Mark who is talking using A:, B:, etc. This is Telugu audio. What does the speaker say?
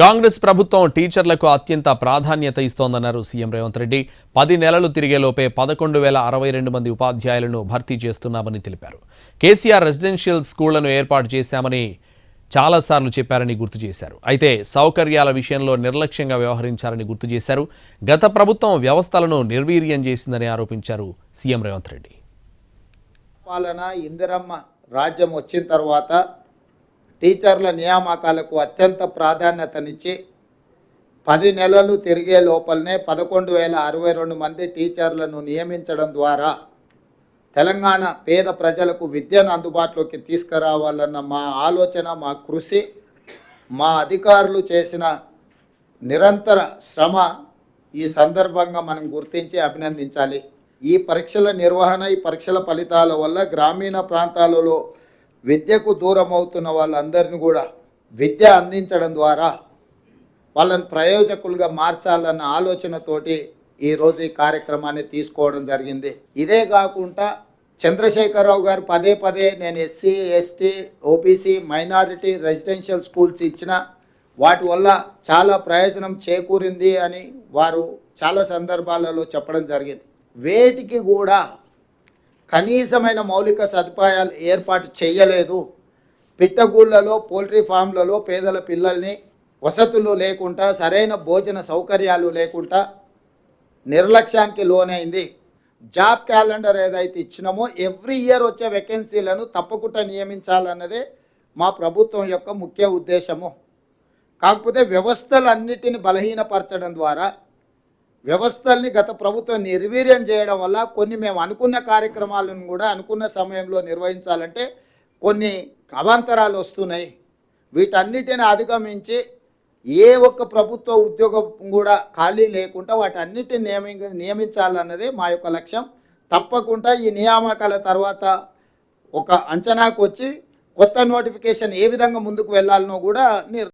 A: కాంగ్రెస్ ప్రభుత్వం టీచర్లకు అత్యంత ప్రాధాన్యత ఇస్తోందన్నారు సీఎం రేవంత్ రెడ్డి. పది నెలలు తిరిగేలోపే పదకొండు వేల అరవై రెండు మంది ఉపాధ్యాయులను భర్తీ చేస్తున్నామని తెలిపారు. కేసీఆర్ రెసిడెన్షియల్ స్కూళ్ళను ఏర్పాటు చేశామని చాలాసార్లు చెప్పారని గుర్తు చేశారు. అయితే సౌకర్యాల విషయంలో నిర్లక్ష్యంగా వ్యవహరించారని గుర్తు చేశారు. గత ప్రభుత్వం వ్యవస్థలను నిర్వీర్యం చేసిందని ఆరోపించారు సీఎం రేవంత్ రెడ్డి.
B: పాలన ఇందిరమ్మ రాజ్యం వచ్చిన తర్వాత టీచర్ల నియామకాలకు అత్యంత ప్రాధాన్యతనిచ్చి పది నెలలు తిరిగే లోపలనే పదకొండు వేల అరవై రెండు మంది టీచర్లను నియమించడం ద్వారా తెలంగాణ పేద ప్రజలకు విద్యను అందుబాటులోకి తీసుకురావాలన్న మా ఆలోచన మా కృషి మా అధికారులు చేసిన నిరంతర శ్రమ ఈ సందర్భంగా మనం గుర్తించి అభినందించాలి. ఈ పరీక్షల నిర్వహణ ఈ పరీక్షల ఫలితాల వల్ల గ్రామీణ ప్రాంతాలలో విద్యకు దూరం అవుతున్న వాళ్ళందరినీ కూడా విద్య అందించడం ద్వారా వాళ్ళని ప్రయోజకులుగా మార్చాలన్న ఆలోచనతోటి ఈరోజు ఈ కార్యక్రమాన్ని తీసుకోవడం జరిగింది. ఇదే కాకుండా చంద్రశేఖరరావు గారు పదే పదే నేను SC ST OBC minority residential schools ఇచ్చిన వాటి వల్ల చాలా ప్రయోజనం చేకూరింది అని వారు చాలా సందర్భాలలో చెప్పడం జరిగింది. వేటికి కూడా కనీసమైన మౌలిక సదుపాయాలు ఏర్పాటు చేయలేదు. పిట్టగూళ్ళలో పోల్ట్రీ ఫామ్లలో పేదల పిల్లల్ని వసతులు లేకుండా సరైన భోజన సౌకర్యాలు లేకుండా నిర్లక్ష్యానికి లోనైంది. జాబ్ క్యాలెండర్ ఏదైతే ఇచ్చినామో ఎవ్రీ ఇయర్ వచ్చే వేకెన్సీలను తప్పకుండా నియమించాలన్నదే మా ప్రభుత్వం యొక్క ముఖ్య ఉద్దేశము. కాకపోతే వ్యవస్థలన్నిటిని బలహీనపరచడం ద్వారా వ్యవస్థల్ని గత ప్రభుత్వం నిర్వీర్యం చేయడం వల్ల కొన్ని మేము అనుకున్న కార్యక్రమాలను కూడా అనుకున్న సమయంలో నిర్వహించాలంటే కొన్ని అవాంతరాలు వస్తున్నాయి. వీటన్నిటిని అధిగమించి ఏ ఒక్క ప్రభుత్వ ఉద్యోగం కూడా ఖాళీ లేకుండా వాటన్నిటిని నియమి నియమించాలన్నదే మా యొక్క లక్ష్యం. తప్పకుండా ఈ నియామకాల తర్వాత ఒక అంచనాకు వచ్చి కొత్త నోటిఫికేషన్ ఏ విధంగా ముందుకు వెళ్ళాలనో కూడా నిర్